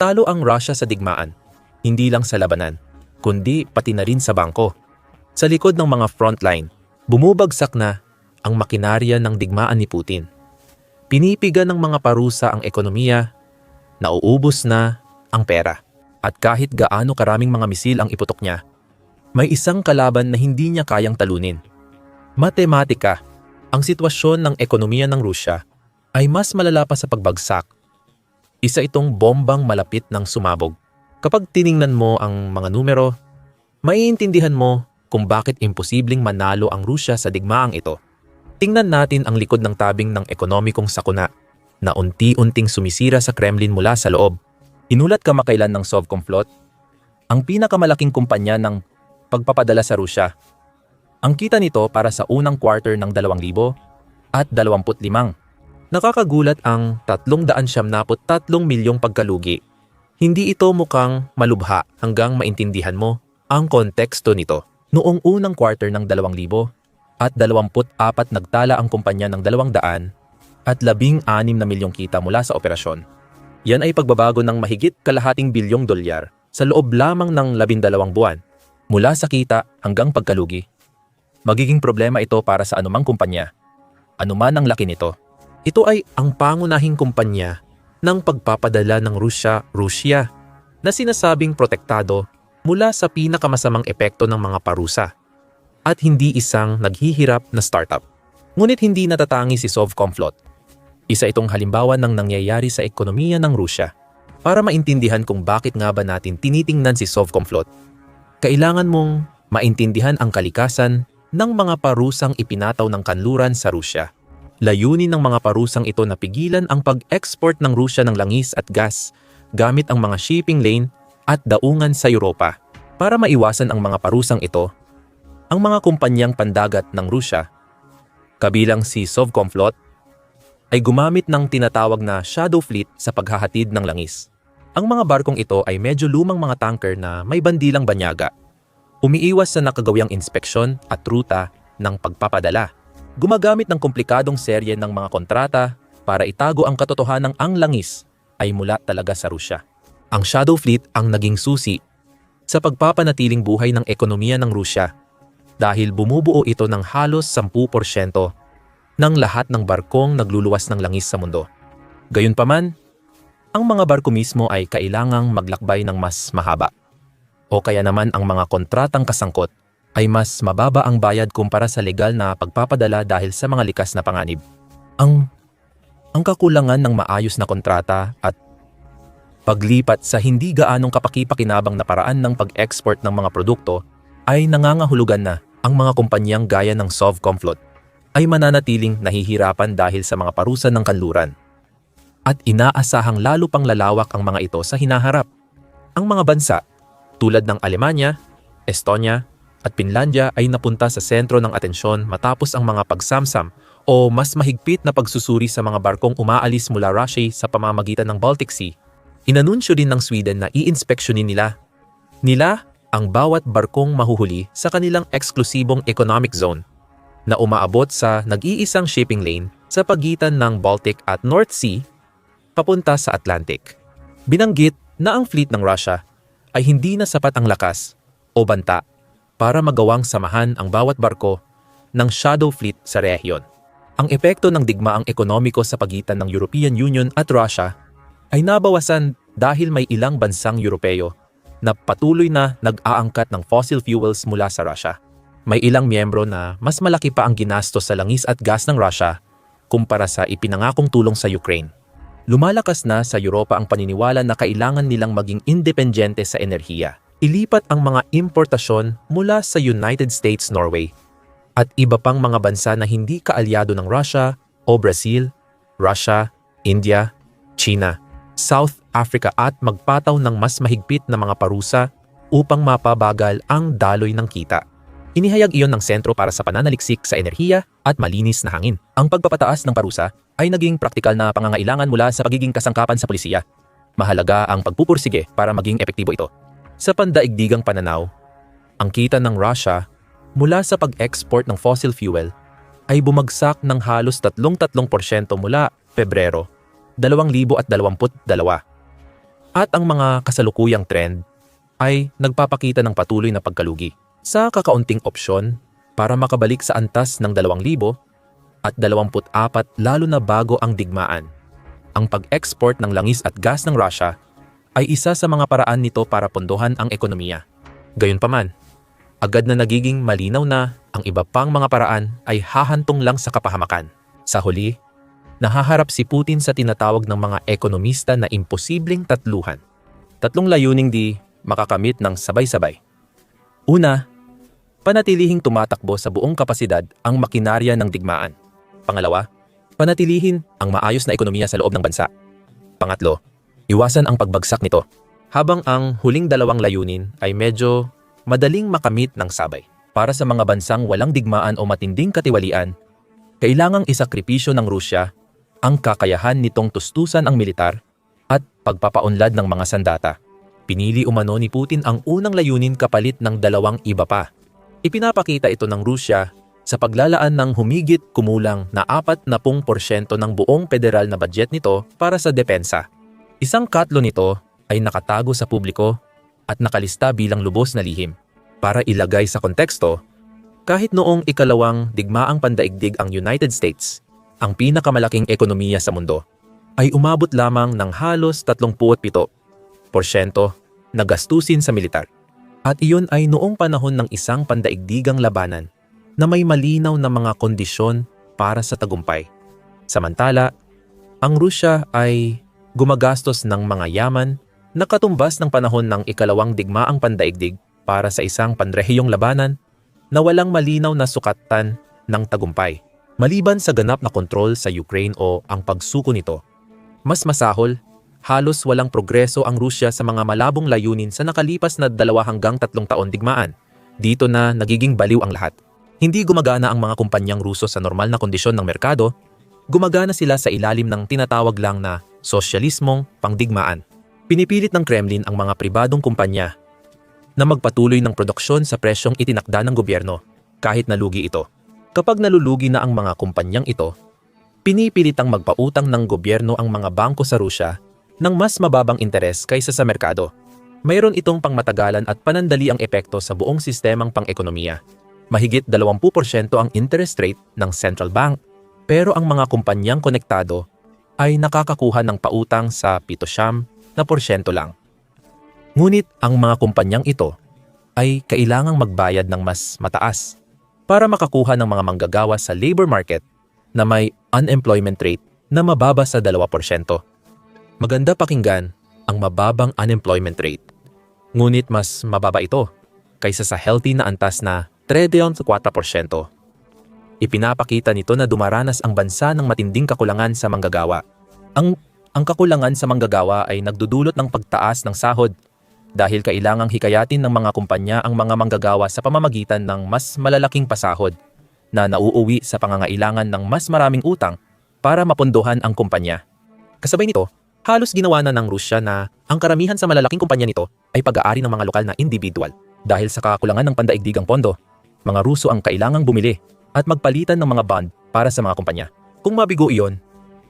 Talo ang Russia sa digmaan, hindi lang sa labanan, kundi pati na rin sa bangko. Sa likod ng mga frontline, bumubagsak na ang makinarya ng digmaan ni Putin. Pinipiga ng mga parusa ang ekonomiya, nauubos na ang pera. At kahit gaano karaming mga misil ang iputok niya, may isang kalaban na hindi niya kayang talunin. Matematika, ang sitwasyon ng ekonomiya ng Rusya ay mas malala pa sa pagbagsak. Isa itong bombang malapit ng sumabog. Kapag tiningnan mo ang mga numero, maiintindihan mo kung bakit imposibleng manalo ang Rusya sa digmaang ito. Tingnan natin ang likod ng tabing ng ekonomikong sakuna na unti-unting sumisira sa Kremlin mula sa loob. Inulat kamakailan ng Sovcomflot, ang pinakamalaking kumpanya ng pagpapadala sa Rusya. Ang kita nito para sa unang quarter ng 2000 at 25. Nakakagulat ang 373 milyong pagkalugi. Hindi ito mukhang malubha hanggang maintindihan mo ang konteksto nito. Noong unang quarter ng 2000 at 24 nagtala ang kumpanya ng 200 at 16 na milyong kita mula sa operasyon. Yan ay pagbabago ng mahigit kalahating bilyong dolyar sa loob lamang ng 12 buwan mula sa kita hanggang pagkalugi. Magiging problema ito para sa anumang kumpanya. Anuman ang laki nito. Ito ay ang pangunahing kumpanya ng pagpapadala ng Rusya, Rusya na sinasabing protektado mula sa pinakamasamang epekto ng mga parusa at hindi isang naghihirap na startup. Ngunit hindi natatangi si Sovcomflot. Isa itong halimbawa ng nangyayari sa ekonomiya ng Rusya. Para maintindihan kung bakit nga ba natin tinitingnan si Sovcomflot, kailangan mong maintindihan ang kalikasan ng mga parusang ipinataw ng kanluran sa Rusya. Layunin ng mga parusang ito na pigilan ang pag-export ng Rusya ng langis at gas gamit ang mga shipping lane at daungan sa Europa. Para maiwasan ang mga parusang ito, ang mga kumpanyang pandagat ng Rusya, kabilang si Sovcomflot, ay gumamit ng tinatawag na shadow fleet sa paghahatid ng langis. Ang mga barkong ito ay medyo lumang mga tanker na may bandilang banyaga. Umiiwas sa nakagawyang inspeksyon at ruta ng pagpapadala. Gumagamit ng komplikadong serye ng mga kontrata para itago ang katotohanang ang langis ay mula talaga sa Rusya. Ang Shadow Fleet ang naging susi sa pagpapanatiling buhay ng ekonomiya ng Rusya dahil bumubuo ito ng halos 10% ng lahat ng barkong nagluluwas ng langis sa mundo. Gayunpaman, ang mga barko mismo ay kailangang maglakbay ng mas mahaba. O kaya naman ang mga kontratang kasangkot ay mas mababa ang bayad kumpara sa legal na pagpapadala dahil sa mga likas na panganib. Ang ang kakulangan ng maayos na kontrata at paglipat sa hindi gaanong kapakipakinabang na paraan ng pag-export ng mga produkto ay nangangahulugan na ang mga kumpanyang gaya ng Sovcomflot ay mananatiling nahihirapan dahil sa mga parusa ng kanluran at inaasahang lalo pang lalawak ang mga ito sa hinaharap. Ang mga bansa tulad ng Alemanya, Estonia at Finlandia ay napunta sa sentro ng atensyon matapos ang mga pagsamsam o mas mahigpit na pagsusuri sa mga barkong umaalis mula Russia sa pamamagitan ng Baltic Sea. Inanunsyo din ng Sweden na iinspeksyonin nila. Nila ang bawat barkong mahuhuli sa kanilang eksklusibong economic zone na umaabot sa nag-iisang shipping lane sa pagitan ng Baltic at North Sea papunta sa Atlantic. Binanggit na ang fleet ng Russia ay hindi na sapat ang lakas o banta para magawang samahan ang bawat barko ng shadow fleet sa rehiyon. Ang epekto ng digmaang ekonomiko sa pagitan ng European Union at Russia ay nabawasan dahil may ilang bansang Europeo na patuloy na nag-aangkat ng fossil fuels mula sa Russia. May ilang miyembro na mas malaki pa ang ginastos sa langis at gas ng Russia kumpara sa ipinangakong tulong sa Ukraine. Lumalakas na sa Europa ang paniniwala na kailangan nilang maging independyente sa enerhiya. Ilipat ang mga importasyon mula sa United States, Norway at iba pang mga bansa na hindi kaalyado ng Russia o Brazil, Russia, India, China, South Africa at magpataw ng mas mahigpit na mga parusa upang mapabagal ang daloy ng kita. Inihayag iyon ng Sentro para sa Pananaliksik sa Enerhiya at Malinis na Hangin. Ang pagpapataas ng parusa ay naging praktikal na pangangailangan mula sa pagiging kasangkapan sa pulisya. Mahalaga ang pagpupursige para maging epektibo ito. Sa pandaigdigang pananaw, ang kita ng Russia mula sa pag-export ng fossil fuel ay bumagsak ng halos 33% mula Pebrero 2022 At ang mga kasalukuyang trend ay nagpapakita ng patuloy na pagkalugi sa kakaunting opsyon para makabalik sa antas ng 2,000 at 24 lalo na bago ang digmaan. Ang pag-export ng langis at gas ng Russia ay isa sa mga paraan nito para pondohan ang ekonomiya. Gayunpaman, agad na nagiging malinaw na ang iba pang mga paraan ay hahantong lang sa kapahamakan. Sa huli, nahaharap si Putin sa tinatawag ng mga ekonomista na imposibleng tatluhan. Tatlong layuning di makakamit ng sabay-sabay. Una, panatilihing tumatakbo sa buong kapasidad ang makinarya ng digmaan. Pangalawa, panatilihin ang maayos na ekonomiya sa loob ng bansa. Pangatlo, iwasan ang pagbagsak nito. Habang ang huling dalawang layunin ay medyo madaling makamit ng sabay. Para sa mga bansang walang digmaan o matinding katiwalian, kailangang isakripisyo ng Rusya ang kakayahan nitong tustusan ang militar at pagpapaunlad ng mga sandata. Pinili umano ni Putin ang unang layunin kapalit ng dalawang iba pa. Ipinapakita ito ng Rusya sa paglalaan ng humigit kumulang na 40% ng buong federal na budget nito para sa depensa. Isang katlo nito ay nakatago sa publiko at nakalista bilang lubos na lihim. Para ilagay sa konteksto, kahit noong ikalawang digmaang pandaigdig ang United States, ang pinakamalaking ekonomiya sa mundo, ay umabot lamang ng halos 37% na gastusin sa militar. At iyon ay noong panahon ng isang pandaigdigang labanan na may malinaw na mga kondisyon para sa tagumpay. Samantala, ang Rusya ay gumagastos ng mga yaman na katumbas ng panahon ng ikalawang digmaang pandaigdig para sa isang panrehiyong labanan na walang malinaw na sukatan ng tagumpay. Maliban sa ganap na kontrol sa Ukraine o ang pagsuko nito, mas masahol, halos walang progreso ang Rusya sa mga malabong layunin sa nakalipas na dalawa hanggang tatlong taon digmaan. Dito na nagiging baliw ang lahat. Hindi gumagana ang mga kumpanyang Ruso sa normal na kondisyon ng merkado, gumagana sila sa ilalim ng tinatawag lang na sosyalismong pangdigmaan. Pinipilit ng Kremlin ang mga pribadong kumpanya na magpatuloy ng produksyon sa presyong itinakda ng gobyerno kahit nalugi ito. Kapag nalulugi na ang mga kumpanyang ito, pinipilitang magpautang ng gobyerno ang mga bangko sa Rusya ng mas mababang interes kaysa sa merkado. Mayroon itong pangmatagalan at panandali ang epekto sa buong sistemang pang-ekonomiya. Mahigit 20% ang interest rate ng central bank, pero ang mga kumpanyang konektado ay nakakakuha ng pautang sa 7 na porsyento lang. Ngunit ang mga kumpanyang ito ay kailangang magbayad ng mas mataas para makakuha ng mga manggagawa sa labor market na may unemployment rate na mababa sa 2%. Maganda pakinggan ang mababang unemployment rate. Ngunit mas mababa ito kaysa sa healthy na antas na 3.4%. Ipinapakita nito na dumaranas ang bansa ng matinding kakulangan sa manggagawa. Ang, ang kakulangan sa manggagawa ay nagdudulot ng pagtaas ng sahod dahil kailangang hikayatin ng mga kumpanya ang mga manggagawa sa pamamagitan ng mas malalaking pasahod na nauuwi sa pangangailangan ng mas maraming utang para mapondohan ang kumpanya. Kasabay nito, halos ginawa na ng Rusya na ang karamihan sa malalaking kumpanya nito ay pag-aari ng mga lokal na individual. Dahil sa kakulangan ng pandaigdigang pondo, mga Ruso ang kailangang bumili at magpalitan ng mga bond para sa mga kumpanya. Kung mabigo iyon,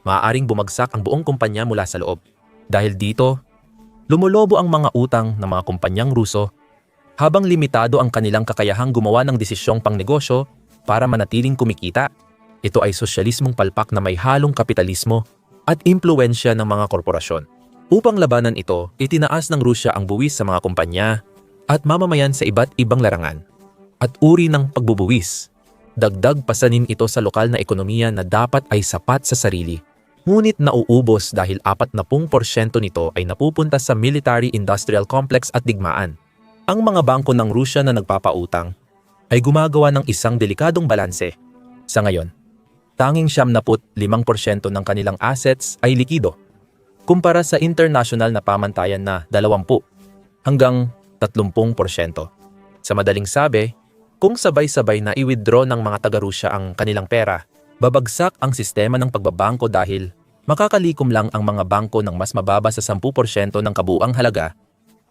maaaring bumagsak ang buong kumpanya mula sa loob. Dahil dito, lumulobo ang mga utang ng mga kumpanyang Ruso habang limitado ang kanilang kakayahang gumawa ng desisyong pangnegosyo para manatiling kumikita. Ito ay sosyalismong palpak na may halong kapitalismo at impluensya ng mga korporasyon. Upang labanan ito, itinaas ng Rusya ang buwis sa mga kumpanya at mamamayan sa iba't ibang larangan at uri ng pagbubuwis. Dagdag pasanin ito sa lokal na ekonomiya na dapat ay sapat sa sarili. Ngunit nauubos dahil 40% nito ay napupunta sa military-industrial complex at digmaan. Ang mga bangko ng Rusya na nagpapautang ay gumagawa ng isang delikadong balanse. Sa ngayon, tanging 75% ng kanilang assets ay likido, kumpara sa international na pamantayan na 20 hanggang 30%. Sa madaling sabi, kung sabay-sabay na i-withdraw ng mga taga-Rusya ang kanilang pera, babagsak ang sistema ng pagbabangko dahil makakalikom lang ang mga bangko ng mas mababa sa 10% ng kabuang halaga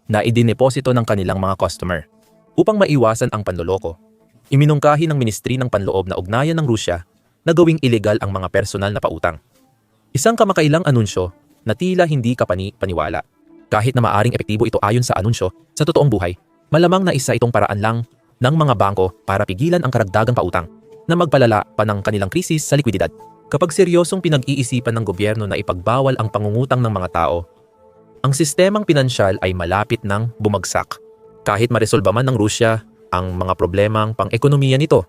na idineposito ng kanilang mga customer. Upang maiwasan ang panloloko, iminungkahi ng Ministry ng Panloob na ugnayan ng Rusya na gawing ilegal ang mga personal na pautang. Isang kamakailang anunsyo na tila hindi kapani-paniwala. Kahit na maaring epektibo ito ayon sa anunsyo, sa totoong buhay, malamang na isa itong paraan lang ng mga bangko para pigilan ang karagdagang pautang na magpalala pa ng kanilang krisis sa likwididad. Kapag seryosong pinag-iisipan ng gobyerno na ipagbawal ang pangungutang ng mga tao, ang sistemang pinansyal ay malapit ng bumagsak. Kahit maresolba man ng Rusya ang mga problemang pang-ekonomiya nito,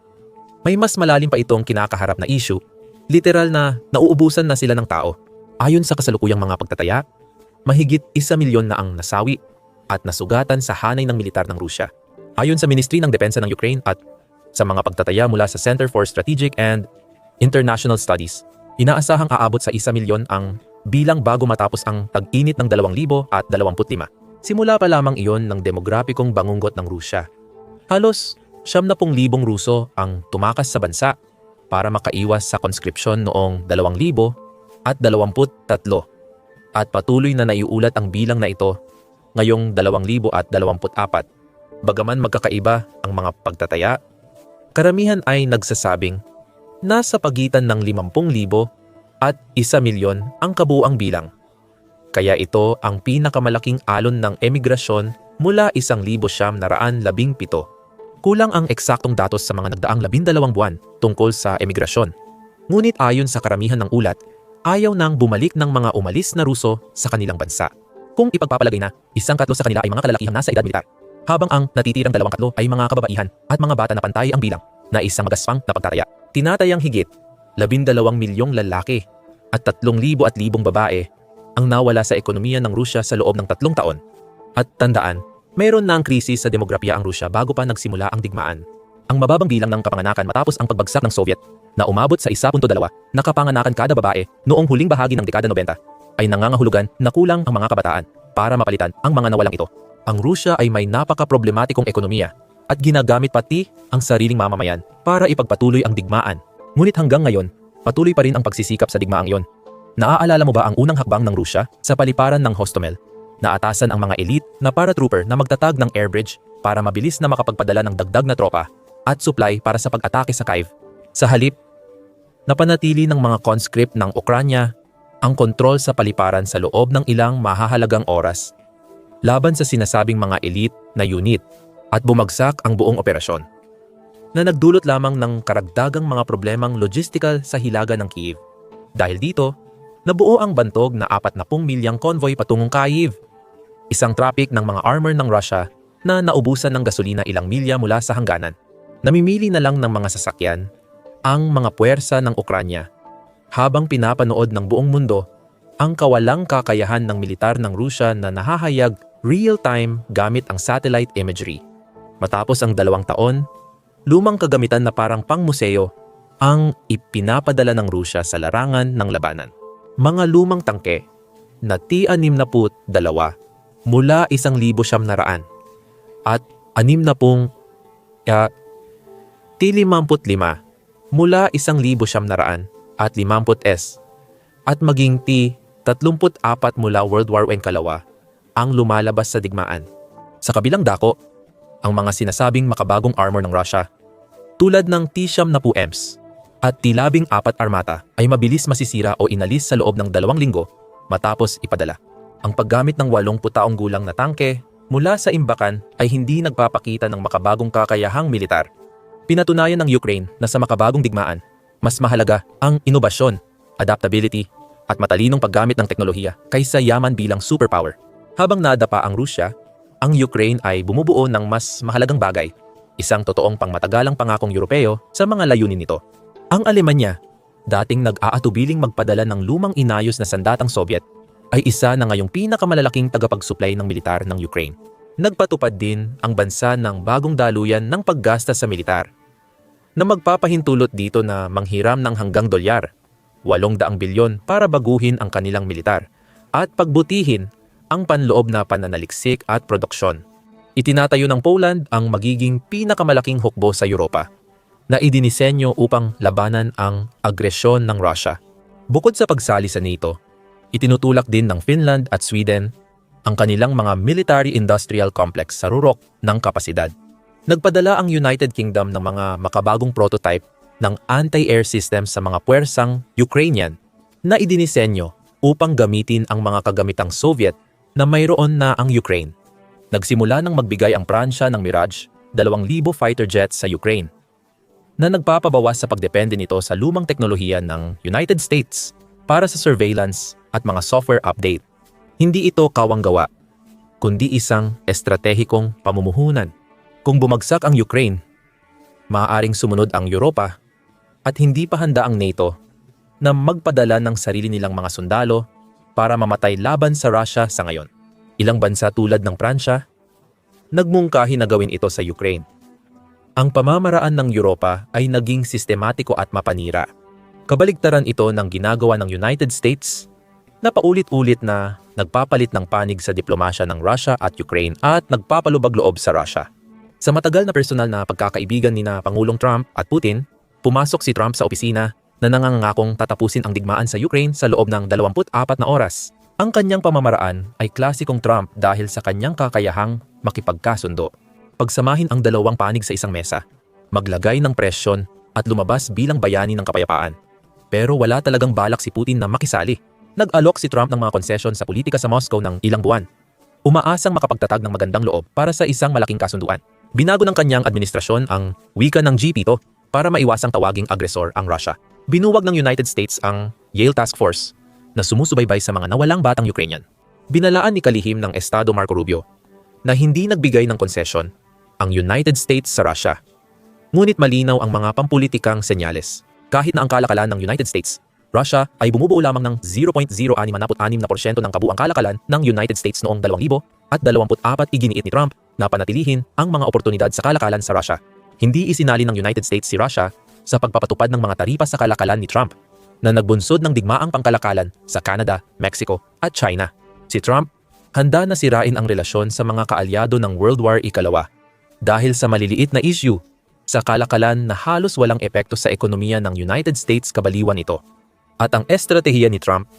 may mas malalim pa itong kinakaharap na issue, literal na nauubusan na sila ng tao. Ayon sa kasalukuyang mga pagtataya, mahigit isa milyon na ang nasawi at nasugatan sa hanay ng militar ng Rusya. Ayon sa Ministry ng Depensa ng Ukraine at sa mga pagtataya mula sa Center for Strategic and International Studies, inaasahang aabot sa isa milyon ang bilang bago matapos ang tag-init ng 2025. Simula pa lamang iyon ng demograpikong bangungot ng Rusya. Halos siyam na pong libong Ruso ang tumakas sa bansa para makaiwas sa conscription noong 2000 at 23 at patuloy na naiulat ang bilang na ito ngayong 2024. Bagaman magkakaiba ang mga pagtataya, karamihan ay nagsasabing nasa pagitan ng 50,000 at 1 milyon ang kabuang bilang. Kaya ito ang pinakamalaking alon ng emigrasyon mula 1,717. Kulang ang eksaktong datos sa mga nagdaang 12 buwan tungkol sa emigrasyon. Ngunit ayon sa karamihan ng ulat, ayaw nang bumalik ng mga umalis na Ruso sa kanilang bansa. Kung ipagpapalagay na, isang katlo sa kanila ay mga kalalakihang nasa edad militar, habang ang natitirang dalawang katlo ay mga kababaihan at mga bata na pantay ang bilang na isang magaspang na pagtataya. Tinatayang higit, labindalawang milyong lalaki at tatlong libo at libong babae ang nawala sa ekonomiya ng Rusya sa loob ng tatlong taon. At tandaan, mayroon na ang krisis sa demografiya ang Rusya bago pa nagsimula ang digmaan. Ang mababang bilang ng kapanganakan matapos ang pagbagsak ng Soviet na umabot sa 1.2 na kapanganakan kada babae noong huling bahagi ng dekada 90 ay nangangahulugan na kulang ang mga kabataan para mapalitan ang mga nawalang ito. Ang Rusya ay may napaka-problematikong ekonomiya at ginagamit pati ang sariling mamamayan para ipagpatuloy ang digmaan. Ngunit hanggang ngayon, patuloy pa rin ang pagsisikap sa digmaang iyon. Naaalala mo ba ang unang hakbang ng Rusya sa paliparan ng Hostomel? Naatasan ang mga elite na paratrooper na magtatag ng air bridge para mabilis na makapagpadala ng dagdag na tropa at supply para sa pag-atake sa Kiev. Sa halip, napanatili ng mga conscript ng Ukranya ang kontrol sa paliparan sa loob ng ilang mahahalagang oras laban sa sinasabing mga elite na unit at bumagsak ang buong operasyon na nagdulot lamang ng karagdagang mga problemang logistical sa hilaga ng Kiev. Dahil dito, nabuo ang bantog na 40 milyang convoy patungong Kyiv, isang traffic ng mga armor ng Russia na naubusan ng gasolina ilang milya mula sa hangganan. Namimili na lang ng mga sasakyan ang mga puwersa ng Ukranya habang pinapanood ng buong mundo ang kawalang kakayahan ng militar ng Rusya na nahahayag real-time gamit ang satellite imagery. Matapos ang dalawang taon, lumang kagamitan na parang pangmuseo ang ipinapadala ng Rusya sa larangan ng labanan. Mga lumang tangke na T-62 mula 1,700 at 60 uh, T-55 mula 1,700 at 50S at maging T-34 mula World War I kalawa ang lumalabas sa digmaan. Sa kabilang dako, ang mga sinasabing makabagong armor ng Russia tulad ng T-siyam na EMS at T-labing apat armata ay mabilis masisira o inalis sa loob ng dalawang linggo matapos ipadala. Ang paggamit ng walong putaong gulang na tangke mula sa imbakan ay hindi nagpapakita ng makabagong kakayahang militar Pinatunayan ng Ukraine na sa makabagong digmaan, mas mahalaga ang inobasyon, adaptability, at matalinong paggamit ng teknolohiya kaysa yaman bilang superpower. Habang nadapa ang Rusya, ang Ukraine ay bumubuo ng mas mahalagang bagay, isang totoong pangmatagalang pangakong Europeo sa mga layunin nito. Ang Alemanya, dating nag-aatubiling magpadala ng lumang inayos na sandatang Soviet, ay isa na ngayong pinakamalalaking tagapagsuplay ng militar ng Ukraine. Nagpatupad din ang bansa ng bagong daluyan ng paggasta sa militar na magpapahintulot dito na manghiram ng hanggang dolyar, 800 bilyon para baguhin ang kanilang militar at pagbutihin ang panloob na pananaliksik at produksyon. Itinatayo ng Poland ang magiging pinakamalaking hukbo sa Europa na idinisenyo upang labanan ang agresyon ng Russia. Bukod sa pagsali sa NATO, itinutulak din ng Finland at Sweden ang kanilang mga military-industrial complex sa rurok ng kapasidad. Nagpadala ang United Kingdom ng mga makabagong prototype ng anti-air system sa mga puwersang Ukrainian na idinisenyo upang gamitin ang mga kagamitang Soviet na mayroon na ang Ukraine. Nagsimula nang magbigay ang Pransya ng Mirage, 2,000 fighter jets sa Ukraine, na nagpapabawas sa pagdepende nito sa lumang teknolohiya ng United States para sa surveillance at mga software update. Hindi ito kawanggawa, kundi isang estratehikong pamumuhunan. Kung bumagsak ang Ukraine, maaaring sumunod ang Europa at hindi pa handa ang NATO na magpadala ng sarili nilang mga sundalo para mamatay laban sa Russia sa ngayon. Ilang bansa tulad ng Pransya, nagmungkahi na gawin ito sa Ukraine. Ang pamamaraan ng Europa ay naging sistematiko at mapanira. Kabaligtaran ito ng ginagawa ng United States na paulit-ulit na nagpapalit ng panig sa diplomasya ng Russia at Ukraine at nagpapalubag loob sa Russia. Sa matagal na personal na pagkakaibigan ni na Pangulong Trump at Putin, pumasok si Trump sa opisina na nangangakong tatapusin ang digmaan sa Ukraine sa loob ng 24 na oras. Ang kanyang pamamaraan ay klasikong Trump dahil sa kanyang kakayahang makipagkasundo. Pagsamahin ang dalawang panig sa isang mesa, maglagay ng presyon at lumabas bilang bayani ng kapayapaan. Pero wala talagang balak si Putin na makisali. Nag-alok si Trump ng mga konsesyon sa politika sa Moscow ng ilang buwan. Umaasang makapagtatag ng magandang loob para sa isang malaking kasunduan. Binago ng kanyang administrasyon ang wika ng G-Pito para maiwasang tawaging agresor ang Russia. Binuwag ng United States ang Yale Task Force na sumusubaybay sa mga nawalang batang Ukrainian. Binalaan ni kalihim ng Estado Marco Rubio na hindi nagbigay ng konsesyon ang United States sa Russia. Ngunit malinaw ang mga pampulitikang senyales. Kahit na ang kalakalan ng United States, Russia ay bumubuo lamang ng 0.066% ng kabuang kalakalan ng United States noong 2000 at 24 iginiit ni Trump na panatilihin ang mga oportunidad sa kalakalan sa Russia. Hindi isinali ng United States si Russia sa pagpapatupad ng mga taripa sa kalakalan ni Trump na nagbunsod ng digmaang pangkalakalan sa Canada, Mexico at China. Si Trump handa na sirain ang relasyon sa mga kaalyado ng World War Ikalawa dahil sa maliliit na issue sa kalakalan na halos walang epekto sa ekonomiya ng United States kabaliwan ito. At ang estratehiya ni Trump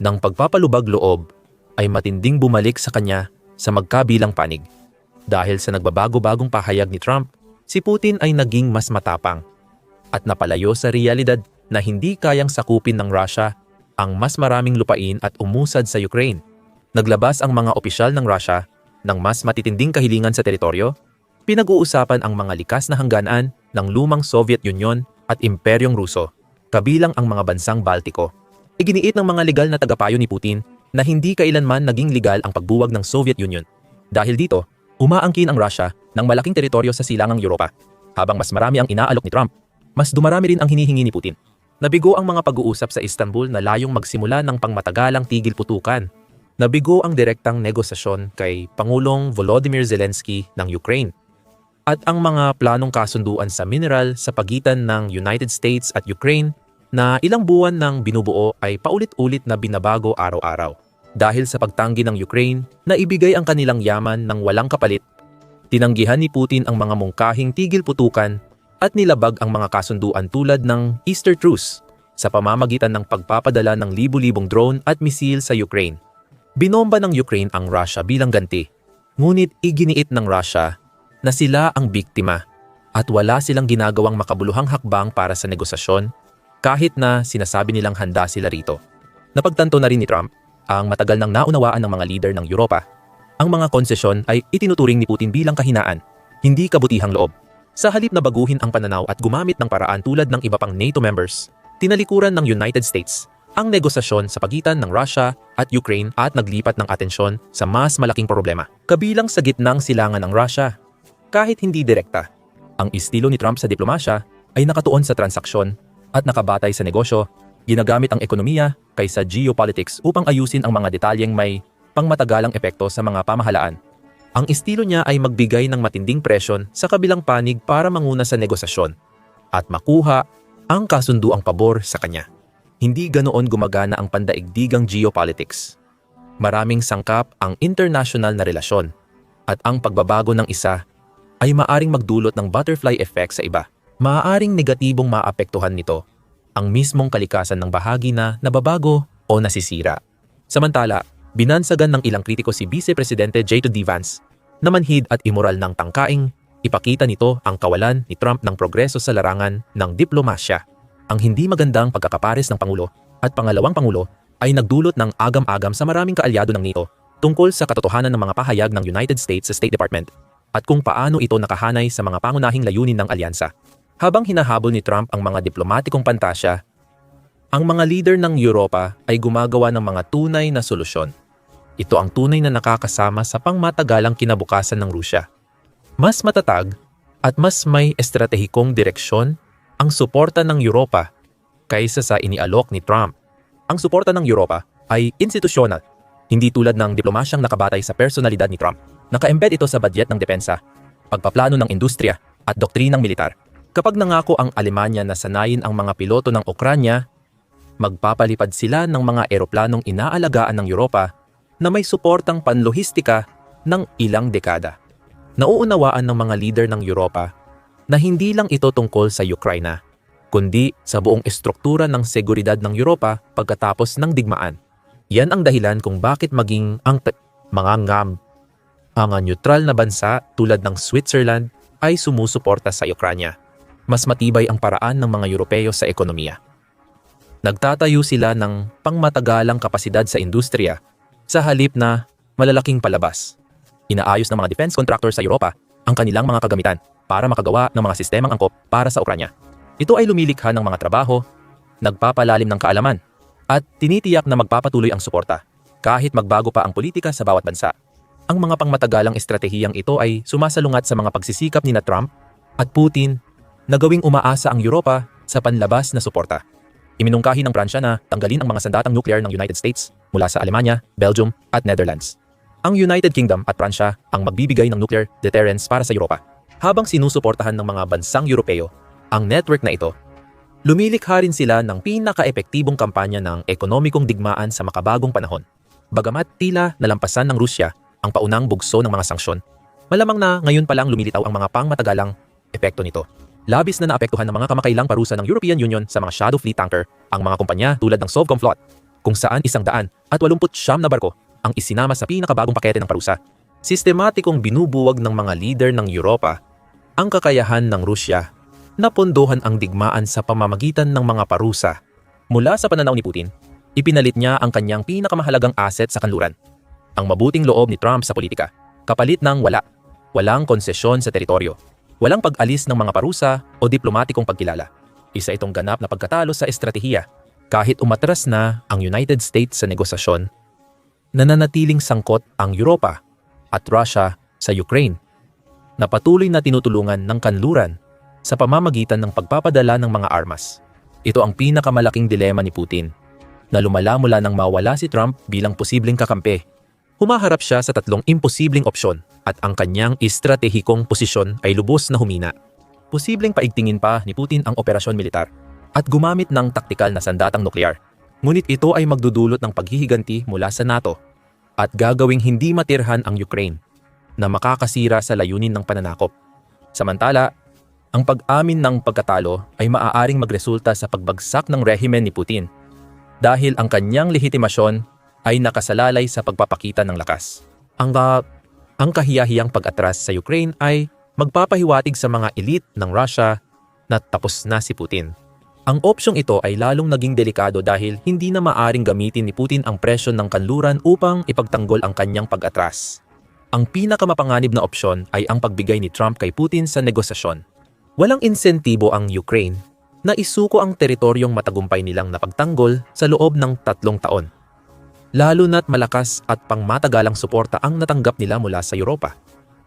ng pagpapalubag loob ay matinding bumalik sa kanya sa magkabilang panig. Dahil sa nagbabago-bagong pahayag ni Trump, si Putin ay naging mas matapang at napalayo sa realidad na hindi kayang sakupin ng Russia ang mas maraming lupain at umusad sa Ukraine. Naglabas ang mga opisyal ng Russia ng mas matitinding kahilingan sa teritoryo, pinag-uusapan ang mga likas na hangganan ng lumang Soviet Union at Imperyong Ruso kabilang ang mga bansang Baltiko. Iginiit ng mga legal na tagapayo ni Putin na hindi kailanman naging legal ang pagbuwag ng Soviet Union. Dahil dito, umaangkin ang Russia ng malaking teritoryo sa silangang Europa. Habang mas marami ang inaalok ni Trump, mas dumarami rin ang hinihingi ni Putin. Nabigo ang mga pag-uusap sa Istanbul na layong magsimula ng pangmatagalang tigil putukan. Nabigo ang direktang negosasyon kay Pangulong Volodymyr Zelensky ng Ukraine at ang mga planong kasunduan sa mineral sa pagitan ng United States at Ukraine na ilang buwan nang binubuo ay paulit-ulit na binabago araw-araw. Dahil sa pagtanggi ng Ukraine na ibigay ang kanilang yaman ng walang kapalit, tinanggihan ni Putin ang mga mungkahing tigil putukan at nilabag ang mga kasunduan tulad ng Easter Truce sa pamamagitan ng pagpapadala ng libu-libong drone at misil sa Ukraine. Binomba ng Ukraine ang Russia bilang ganti, ngunit iginiit ng Russia na sila ang biktima at wala silang ginagawang makabuluhang hakbang para sa negosasyon kahit na sinasabi nilang handa sila rito. Napagtanto na rin ni Trump ang matagal nang naunawaan ng mga leader ng Europa. Ang mga konsesyon ay itinuturing ni Putin bilang kahinaan, hindi kabutihang loob. Sa halip na baguhin ang pananaw at gumamit ng paraan tulad ng iba pang NATO members, tinalikuran ng United States ang negosasyon sa pagitan ng Russia at Ukraine at naglipat ng atensyon sa mas malaking problema. Kabilang sa gitnang silangan ng Russia kahit hindi direkta. Ang estilo ni Trump sa diplomasya ay nakatuon sa transaksyon at nakabatay sa negosyo, ginagamit ang ekonomiya kaysa geopolitics upang ayusin ang mga detalyeng may pangmatagalang epekto sa mga pamahalaan. Ang estilo niya ay magbigay ng matinding presyon sa kabilang panig para manguna sa negosasyon at makuha ang kasunduang pabor sa kanya. Hindi ganoon gumagana ang pandaigdigang geopolitics. Maraming sangkap ang international na relasyon at ang pagbabago ng isa ay maaring magdulot ng butterfly effect sa iba. Maaaring negatibong maapektuhan nito ang mismong kalikasan ng bahagi na nababago o nasisira. Samantala, binansagan ng ilang kritiko si Vice Presidente J.D. Vance na manhid at immoral ng tangkaing, ipakita nito ang kawalan ni Trump ng progreso sa larangan ng diplomasya. Ang hindi magandang pagkakapares ng Pangulo at pangalawang Pangulo ay nagdulot ng agam-agam sa maraming kaalyado ng NATO tungkol sa katotohanan ng mga pahayag ng United States sa State Department at kung paano ito nakahanay sa mga pangunahing layunin ng alyansa. Habang hinahabol ni Trump ang mga diplomatikong pantasya, ang mga leader ng Europa ay gumagawa ng mga tunay na solusyon. Ito ang tunay na nakakasama sa pangmatagalang kinabukasan ng Rusya. Mas matatag at mas may estratehikong direksyon ang suporta ng Europa kaysa sa inialok ni Trump. Ang suporta ng Europa ay institusyonal, hindi tulad ng diplomasyang nakabatay sa personalidad ni Trump. Naka-embed ito sa budget ng depensa, pagpaplano ng industriya at doktrinang militar. Kapag nangako ang Alemanya na sanayin ang mga piloto ng Ukranya, magpapalipad sila ng mga eroplanong inaalagaan ng Europa na may suportang panlohistika ng ilang dekada. Nauunawaan ng mga leader ng Europa na hindi lang ito tungkol sa Ukraina, kundi sa buong estruktura ng seguridad ng Europa pagkatapos ng digmaan. Yan ang dahilan kung bakit maging ang mga ngam, mga neutral na bansa tulad ng Switzerland ay sumusuporta sa Ukraina. Mas matibay ang paraan ng mga Europeo sa ekonomiya. Nagtatayo sila ng pangmatagalang kapasidad sa industriya sa halip na malalaking palabas. Inaayos ng mga defense contractor sa Europa ang kanilang mga kagamitan para makagawa ng mga sistemang angkop para sa Ukranya. Ito ay lumilikha ng mga trabaho, nagpapalalim ng kaalaman, at tinitiyak na magpapatuloy ang suporta kahit magbago pa ang politika sa bawat bansa. Ang mga pangmatagalang estratehiyang ito ay sumasalungat sa mga pagsisikap ni na Trump at Putin na gawing umaasa ang Europa sa panlabas na suporta. Iminungkahi ng Pransya na tanggalin ang mga sandatang nuclear ng United States mula sa Alemanya, Belgium at Netherlands. Ang United Kingdom at Pransya ang magbibigay ng nuclear deterrence para sa Europa. Habang sinusuportahan ng mga bansang Europeo ang network na ito, lumilikha rin sila ng pinaka-epektibong kampanya ng ekonomikong digmaan sa makabagong panahon. Bagamat tila nalampasan ng Rusya ang paunang bugso ng mga sanksyon, malamang na ngayon pa lang lumilitaw ang mga pangmatagalang epekto nito. Labis na naapektuhan ng mga kamakailang parusa ng European Union sa mga shadow fleet tanker ang mga kumpanya tulad ng Sovcomflot, kung saan isang daan at walumput siyam na barko ang isinama sa pinakabagong pakete ng parusa. Sistematikong binubuwag ng mga leader ng Europa ang kakayahan ng Rusya na pondohan ang digmaan sa pamamagitan ng mga parusa. Mula sa pananaw ni Putin, ipinalit niya ang kanyang pinakamahalagang asset sa kanluran, ang mabuting loob ni Trump sa politika, kapalit ng wala, walang konsesyon sa teritoryo, walang pag-alis ng mga parusa o diplomatikong pagkilala. Isa itong ganap na pagkatalo sa estratehiya. Kahit umatras na ang United States sa negosasyon, nananatiling sangkot ang Europa at Russia sa Ukraine na patuloy na tinutulungan ng kanluran sa pamamagitan ng pagpapadala ng mga armas. Ito ang pinakamalaking dilema ni Putin na lumala mula nang mawala si Trump bilang posibleng kakampi. Humaharap siya sa tatlong imposibleng opsyon at ang kanyang estratehikong posisyon ay lubos na humina. Posibleng paigtingin pa ni Putin ang operasyon militar at gumamit ng taktikal na sandatang nuklear. Ngunit ito ay magdudulot ng paghihiganti mula sa NATO at gagawing hindi matirhan ang Ukraine na makakasira sa layunin ng pananakop. Samantala, ang pag-amin ng pagkatalo ay maaaring magresulta sa pagbagsak ng rehimen ni Putin dahil ang kanyang lehitimasyon ay nakasalalay sa pagpapakita ng lakas. Ang, uh, ang kahiyahiyang pag-atras sa Ukraine ay magpapahiwatig sa mga elite ng Russia na tapos na si Putin. Ang opsyong ito ay lalong naging delikado dahil hindi na maaring gamitin ni Putin ang presyon ng kanluran upang ipagtanggol ang kanyang pag-atras. Ang pinakamapanganib na opsyon ay ang pagbigay ni Trump kay Putin sa negosasyon. Walang insentibo ang Ukraine na isuko ang teritoryong matagumpay nilang napagtanggol sa loob ng tatlong taon. Lalo na't malakas at pangmatagalang suporta ang natanggap nila mula sa Europa.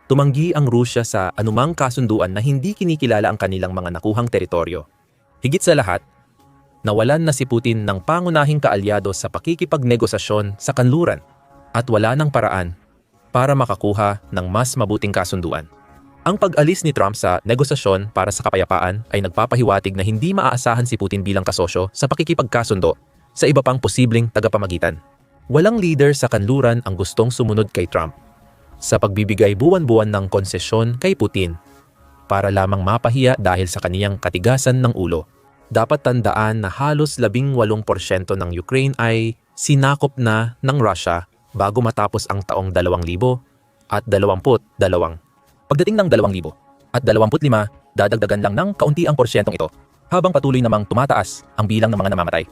Tumanggi ang Rusya sa anumang kasunduan na hindi kinikilala ang kanilang mga nakuhang teritoryo. Higit sa lahat, nawalan na si Putin ng pangunahing kaalyado sa pakikipagnegosasyon sa kanluran at wala ng paraan para makakuha ng mas mabuting kasunduan. Ang pag-alis ni Trump sa negosasyon para sa kapayapaan ay nagpapahiwatig na hindi maaasahan si Putin bilang kasosyo sa pakikipagkasundo sa iba pang posibleng tagapamagitan. Walang leader sa kanluran ang gustong sumunod kay Trump sa pagbibigay buwan-buwan ng konsesyon kay Putin para lamang mapahiya dahil sa kaniyang katigasan ng ulo. Dapat tandaan na halos 18% ng Ukraine ay sinakop na ng Russia bago matapos ang taong 2000 at 22. Pagdating ng 2000 at 25, dadagdagan lang ng kaunti ang porsyentong ito habang patuloy namang tumataas ang bilang ng mga namamatay.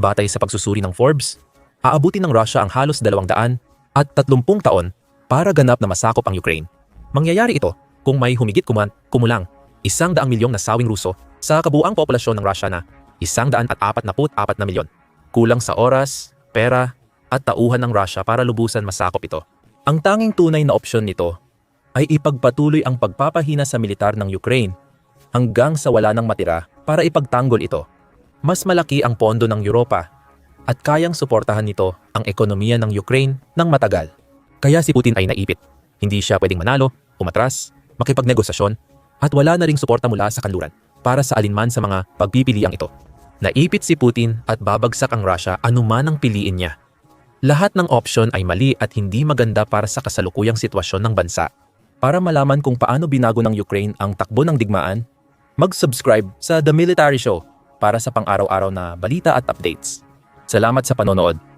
Batay sa pagsusuri ng Forbes, aabutin ng Russia ang halos 200 at 30 taon para ganap na masakop ang Ukraine. Mangyayari ito kung may humigit kuman, kumulang isang daang milyong nasawing Ruso sa kabuang populasyon ng Russia na isang daan at apat na apat na milyon. Kulang sa oras, pera, at tauhan ng Russia para lubusan masakop ito. Ang tanging tunay na opsyon nito ay ipagpatuloy ang pagpapahina sa militar ng Ukraine hanggang sa wala nang matira para ipagtanggol ito. Mas malaki ang pondo ng Europa at kayang suportahan nito ang ekonomiya ng Ukraine ng matagal. Kaya si Putin ay naipit. Hindi siya pwedeng manalo, umatras, makipagnegosasyon, at wala na ring suporta mula sa kanluran para sa alinman sa mga pagpipiliang ito. Naipit si Putin at babagsak ang Russia anuman ang piliin niya. Lahat ng opsyon ay mali at hindi maganda para sa kasalukuyang sitwasyon ng bansa. Para malaman kung paano binago ng Ukraine ang takbo ng digmaan, mag-subscribe sa The Military Show para sa pang-araw-araw na balita at updates. Salamat sa panonood.